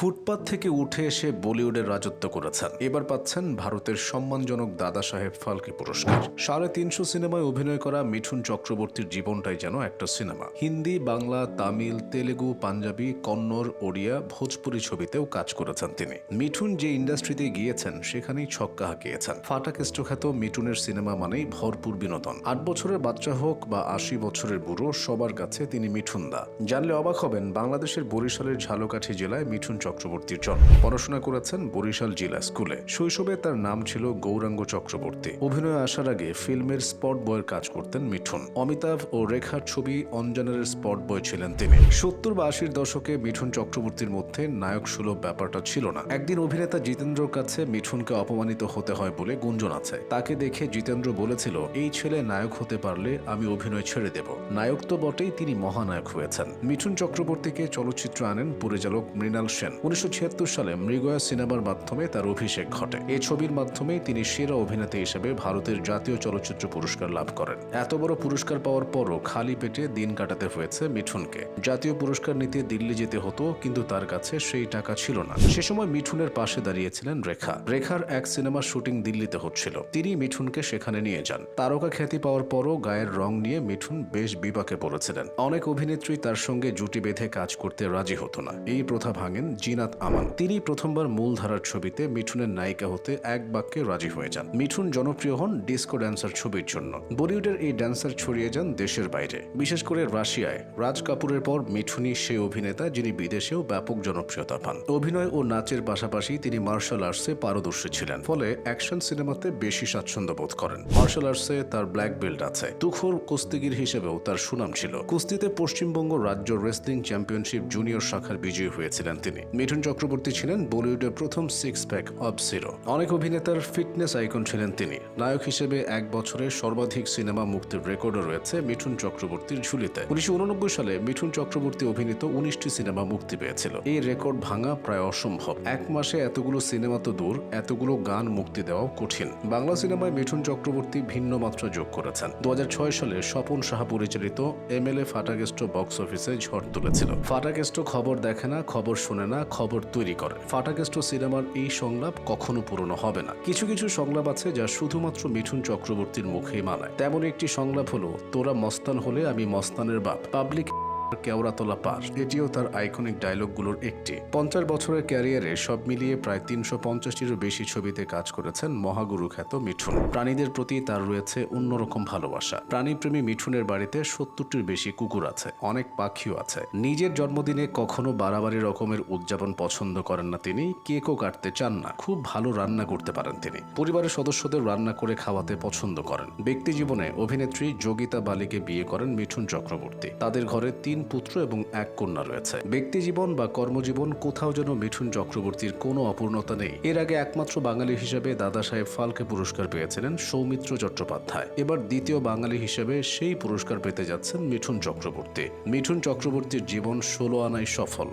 ফুটপাত থেকে উঠে এসে বলিউডের রাজত্ব করেছেন। এবার পাচ্ছেন ভারতের সম্মানজনক দাদা সাহেব ফালকে পুরস্কার। সাড়ে তিনশো সিনেমায় অভিনয় করা মিঠুন চক্রবর্তীর জীবনটাই যেন একটা সিনেমা। হিন্দি, বাংলা, তামিল, তেলেগু, পাঞ্জাবি, কন্নড়, ওড়িয়া, ভোজপুরি ছবিতেও কাজ করেছেন তিনি। মিঠুন যে ইন্ডাস্ট্রিতে গিয়েছেন, সেখানেই ছক্কা হাঁকিয়েছেন। ফাটা কেষ্টখ্যাত মিঠুনের সিনেমা মানেই ভরপুর বিনোদন। আট বছরের বাচ্চা হোক বা আশি বছরের বুড়ো, সবার কাছে তিনি মিঠুন দা। জানলে অবাক হবেন, বাংলাদেশের বরিশালের ঝালকাঠি জেলায় মিঠুন চক্রবর্তীর জন্ম। পড়াশোনা করেছেন বরিশাল জেলা স্কুলে। শৈশবে তার নাম ছিল গৌরাঙ্গ চক্রবর্তী। অভিনয়ে আসার আগে ফিল্মের স্পট বয়ের কাজ করতেন মিঠুন। অমিতাভ ও রেখার ছবি অঞ্জনের স্পট বয় ছিলেন তিনি। সত্তর বা আশির দশকে মিঠুন চক্রবর্তীর মধ্যে নায়ক সুলভ ব্যাপারটা ছিল না। একদিন অভিনেতা জিতেন্দ্রর কাছে মিঠুনকে অপমানিত হতে হয় বলে গুঞ্জন আছে। তাকে দেখে জিতেন্দ্র বলেছিল, এই ছেলে নায়ক হতে পারলে আমি অভিনয় ছেড়ে দেব। নায়ক তো বটেই, তিনি মহানায়ক হয়েছেন। মিঠুন চক্রবর্তীকে চলচ্চিত্র আনেন পরিচালক মৃণাল সেন। উনিশশো ছিয়াত্তর সালে মৃগয়া সিনেমার মাধ্যমে তার অভিষেক ঘটে। এই ছবির মাধ্যমে তিনি সেরা অভিনেতা হিসেবে ভারতের জাতীয় চলচ্চিত্র পুরস্কার লাভ করেন। এত বড় পুরস্কার পাওয়ার পরও খালি পেটে দিন কাটাতে হয়েছে মিঠুনকে। জাতীয় পুরস্কার নিতে দিল্লি যেতে হতো, কিন্তু তার কাছে সেই টাকা ছিল না। সে সময় মিঠুনের পাশে দাঁড়িয়েছিলেন রেখা। রেখার এক সিনেমার শুটিং দিল্লিতে হচ্ছিল। তিনি মিঠুনকে সেখানে নিয়ে যান। তারকা খ্যাতি পাওয়ার পরও গায়ের রং নিয়ে মিঠুন বেশ বিপাকে পড়েছিলেন। অনেক অভিনেত্রী তার সঙ্গে জুটি বেঁধে কাজ করতে রাজি হতো না। এই প্রথা ভাঙেন জিনাত আমান। তিনি প্রথমবার মূলধারার ছবিতে মিঠুনের নায়িকা হতে এক বাক্যে রাজি হয়ে যান। মিঠুন জনপ্রিয় হন ডিস্কো ড্যান্সার ছবির জন্য। বলিউডের এই ড্যান্সার ছড়িয়ে যান দেশের বাইরে। বিশেষ করে রাশিয়ায়। রাজ কাপুরের পর মিঠুনই সে অভিনেতা, যিনি বিদেশেও ব্যাপক জনপ্রিয়তা পান। অভিনয় ও নাচের পাশাপাশি তিনি মার্শাল আর্টসে পারদর্শী ছিলেন। ফলে অ্যাকশন সিনেমাতে বেশি স্বাচ্ছন্দ্য বোধ করেন। মার্শাল আর্টসে তার ব্ল্যাক বেল্ট আছে। তুখোর কুস্তিগির হিসেবেও তার সুনাম ছিল। কুস্তিতে পশ্চিমবঙ্গ রাজ্য রেসলিং চ্যাম্পিয়নশিপ জুনিয়র শাখার বিজয়ী হয়েছিলেন তিনি। মিঠুন চক্রবর্তী ছিলেন বলিউডের প্রথম সিক্স প্যাক অব জিরো অনেক অভিনেতার ফিটনেস আইকন ছিলেন তিনি। নায়ক হিসেবে এক বছরে সর্বাধিক সিনেমা মুক্তির রেকর্ডও রয়েছে মিঠুন চক্রবর্তীর ঝুলিতে। উনিশশো উননব্বই সালে মিঠুন চক্রবর্তী অভিনীত উনিশটি সিনেমা মুক্তি পেয়েছিল। এই রেকর্ড ভাঙা প্রায় অসম্ভব। এক মাসে এতগুলো সিনেমা তো দূর, এতগুলো গান মুক্তি দেওয়াও কঠিন। বাংলা সিনেমায় মিঠুন চক্রবর্তী ভিন্ন মাত্রা যোগ করেছেন। দু হাজার ছয় সালে স্বপন সাহা পরিচালিত এমএলএ ফাটাকেস্ট বক্স অফিসে ঝড় তুলেছিল। ফাটাকেস্ট খবর দেখে না, খবর শোনে না খবর তৈরি করে। ফাটাকেস্ট সিনেমার এই সংলাপ কখনো পুরনো হবে না। কিছু কিছু সংলাপ আছে যা শুধুমাত্র মিঠুন চক্রবর্তীর মুখেই মানায়। তেমন একটি সংলাপ হলো, তোরা মস্তান হলে আমি মস্তানের বাপ। পাবলিক কেওড়াতলা পার এটিও তার আইকনিক ডায়লগগুলোর একটি। পঞ্চাশ বছরের ক্যারিয়ারে সব মিলিয়ে প্রায় তিনশো পঞ্চাশটিরও বেশি ছবিতে কাজ করেছেন মহাগুরু খ্যাত মিঠুন। প্রাণীদের প্রতি তার রয়েছে অন্যরকম ভালোবাসা। প্রাণীপ্রেমী মিঠুনের বাড়িতে সত্তরটির বেশি কুকুর আছে, অনেক পাখিও আছে। নিজের জন্মদিনে কখনো বাড়াবাড়ি রকমের উদযাপন পছন্দ করেন না তিনি, কেকও কাটতে চান না, খুব ভালো রান্না করতে পারেন তিনি। পরিবারের সদস্যদের রান্না করে খাওয়াতে পছন্দ করেন। ব্যক্তি জীবনে অভিনেত্রী যোগিতা বালিকে বিয়ে করেন মিঠুন চক্রবর্তী। তাদের ঘরে তিন পুত্র এবং এক কন্যা রয়েছে। ব্যক্তি জীবন বা কর্মজীবন কোথাও যেন মিঠুন চক্রবর্তীর কোনো অপূর্ণতা নেই। এর আগে একমাত্র বাঙালি হিসেবে দাদা সাহেব ফালকে পুরস্কার পেয়েছিলেন সৌমিত্র চট্টোপাধ্যায়। এবার দ্বিতীয় বাঙালি হিসেবে সেই পুরস্কার পেতে যাচ্ছেন মিঠুন চক্রবর্তী। মিঠুন চক্রবর্তীর জীবন ষোলো আনায় সফল।